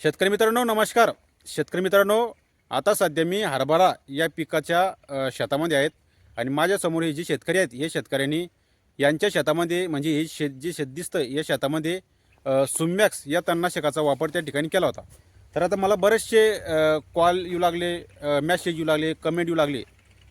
शेतकरी मित्रांनो नमस्कार. शेतकरी मित्रांनो आता सध्या मी हरभरा या पिकाच्या शेतामध्ये आहेत आणि माझ्यासमोर हे जे शेतकरी आहेत हे शेतकऱ्यांनी यांच्या शेतामध्ये म्हणजे हे शेत जे शेत दिसतं या शेतामध्ये अ, सुमॅक्स या तणनाशकाचा वापर त्या ठिकाणी केला होता. तर आता मला बरेचसे कॉल येऊ लागले मॅसेज येऊ लागले कमेंट येऊ लागले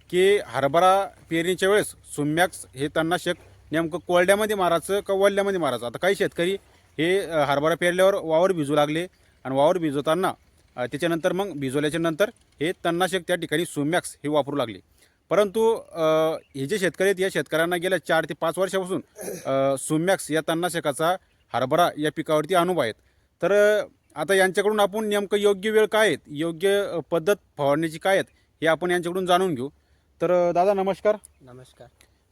की हरभरा पेरणीच्या वेळेस सुमॅक्स हे तणनाशक नेमकं कोरड्यामध्ये मारायचं का वल्ल्यामध्ये मारायचं? आता काही शेतकरी हे हरभरा पेरल्यावर वावर भिजू लागले. आणि वावर भिजवताना त्याच्यानंतर मग भिजवल्याच्या नंतर हे तणनाशक त्या ठिकाणी सुमॅक्स हे वापरू लागले. परंतु हे जे शेतकरी आहेत या शेतकऱ्यांना गेल्या चार ते पाच वर्षापासून सुमॅक्स या तणनाशकाचा हरभरा या पिकावरती अनुभव आहेत. तर आता यांच्याकडून आपण नेमकं योग्य वेळ काय आहेत योग्य पद्धत फवारण्याची काय आहेत हे आपण यांच्याकडून जाणून घेऊ. तर दादा नमस्कार. नमस्कार.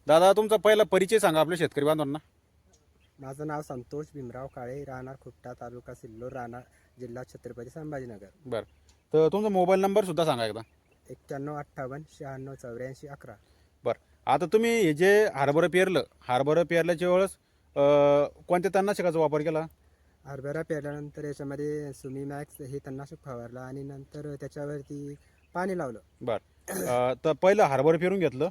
दादा तुमचा पहिला परिचय सांगा आपल्या शेतकरी बांधवांना. माझं नाव संतोष भीमराव काळे राहणार खुपटा तालुका सिल्लोड राहणार जिल्हा छत्रपती संभाजीनगर. बरं. तर तुमचा मोबाईल नंबर सुद्धा सांगा एकदा. एक्क्याण्णव अठ्ठावन्न शहाण्णव चौऱ्याऐंशी अकरा. बरं. आता तुम्ही हे जे हरभरं पेरलं हरभरं पेरल्याच्या वेळेस अ, कोणत्या तणनाशकाचा वापर केला? हरभरा पेरल्यानंतर याच्यामध्ये सुमी मॅक्स हे तणनाशक फवारलं आणि नंतर त्याच्यावरती पाणी लावलं. बरं. अ, तर पहिलं हरभरं पेरून घेतलं.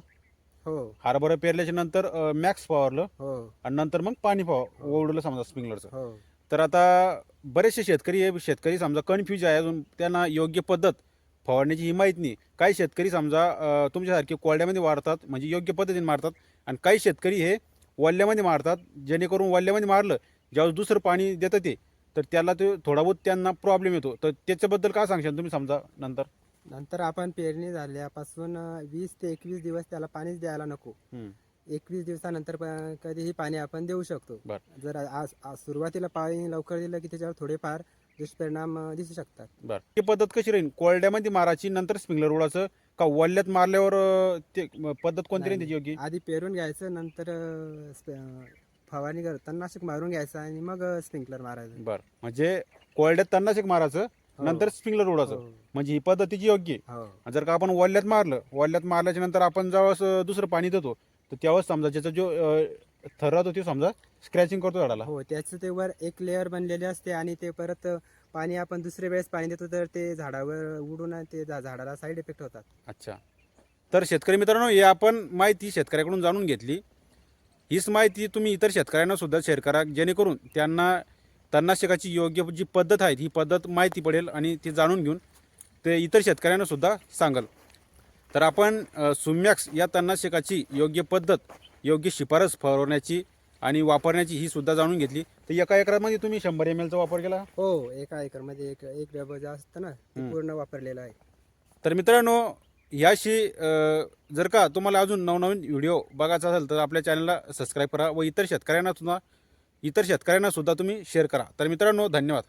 हो. हरभरं पेरल्याच्या नंतर मॅक्स फवारलं. हो. आणि नंतर मग पाणी फव ओढलं समजा स्प्रिंकलरचं. हो. तर आता बरेचसे शेतकरी हे शेतकरी समजा कन्फ्यूज आहे. अजून त्यांना योग्य पद्धत फवारण्याची ही माहीत नाही. काही शेतकरी समजा तुमच्यासारखे कोरड्यामध्ये मारतात म्हणजे योग्य पद्धतीने मारतात आणि काही शेतकरी हे वल्ल्यामध्ये मारतात जेणेकरून वल्ल्यामध्ये मारलं ज्यावेळेस दुसरं पाणी देतं ते तर त्याला ते थोडा बहुत त्यांना प्रॉब्लेम येतो. तर त्याच्याबद्दल काय सांगशाल तुम्ही समजा नंतर? नंतर आपण पेरणी झाल्यापासून वीस ते एकवीस दिवस त्याला पाणीच द्यायला नको. एकवीस दिवसानंतर प- कधीही पाणी आपण देऊ शकतो. बरं. जर आज आज सुरुवातीला पाणी लवकर दिलं की त्याच्यावर थोडेफार दुष्परिणाम अं, दिसू शकतात. बरं. ही पद्धत कशी राहील? कोरड्यामध्ये मारायची नंतर स्प्रिंकलर उडायचं? का वल्ल्यात मारल्यावर अ, ते म, पद्धत कोणती राहील त्याची योग्य? आधी पेरून घ्यायचं नंतर अं, स्प- अं, फवारणी कर तणनाशक मारून घ्यायचं आणि मग स्प्रिंकलर मारायचं. बरं. म्हणजे कोरड्यात तणनाशक मारायचं हो. नंतर स्प्रिंकलर उडायचं. हो, म्हणजे ही पद्धतीची योग्य. आहे. हो. जर का आपण वल्ल्यात मारलं वल्ल्यात मारल्याच्या नंतर आपण जेव्हा दुसरं पाणी देतो तर त्यावेळेस समजा ज्याचा जो अ, थर राहतो ते समजा स्क्रॅचिंग करतो झाडाला. हो त्याचं ते वर एक लेअर बनलेले असते आणि ते परत पाणी आपण दुसऱ्या वेळेस पाणी देतो तर ते झाडावर उडून ते झा- झाडाला साईड इफेक्ट होतात. अच्छा. तर शेतकरी मित्रांनो हे आपण माहिती शेतकऱ्याकडून जाणून घेतली. हीच माहिती तुम्ही इतर शेतकऱ्यांना सुद्धा शेअर करा जेणेकरून त्यांना तणनाशकाची योग्य जी पद्धत आहे ही पद्धत माहिती पडेल आणि ती जाणून घेऊन ते इतर शेतकऱ्यांना सुद्धा सांगल. तर आपण अ, सुमॅक्स या तणनाशकाची योग्य पद्धत योग्य शिफारस फवारण्याची आणि वापरण्याची ही सुद्धा जाणून घेतली. तर एका एकरामध्ये तुम्ही शंभर एम एलचा वापर केला? हो एका एकरमध्ये एक एक डबं जे असतं ना ते. पूर्ण वापरलेलं आहे. तर मित्रांनो याशी जर का तुम्हाला अजून नवनवीन व्हिडिओ बघायचा असेल तर आपल्या चॅनलला सबस्क्राईब करा व इतर शेतकऱ्यांना सुद्धा इतर शेतकऱ्यांना सुद्धा तुम्ही शेअर करा. तर मित्रांनो धन्यवाद.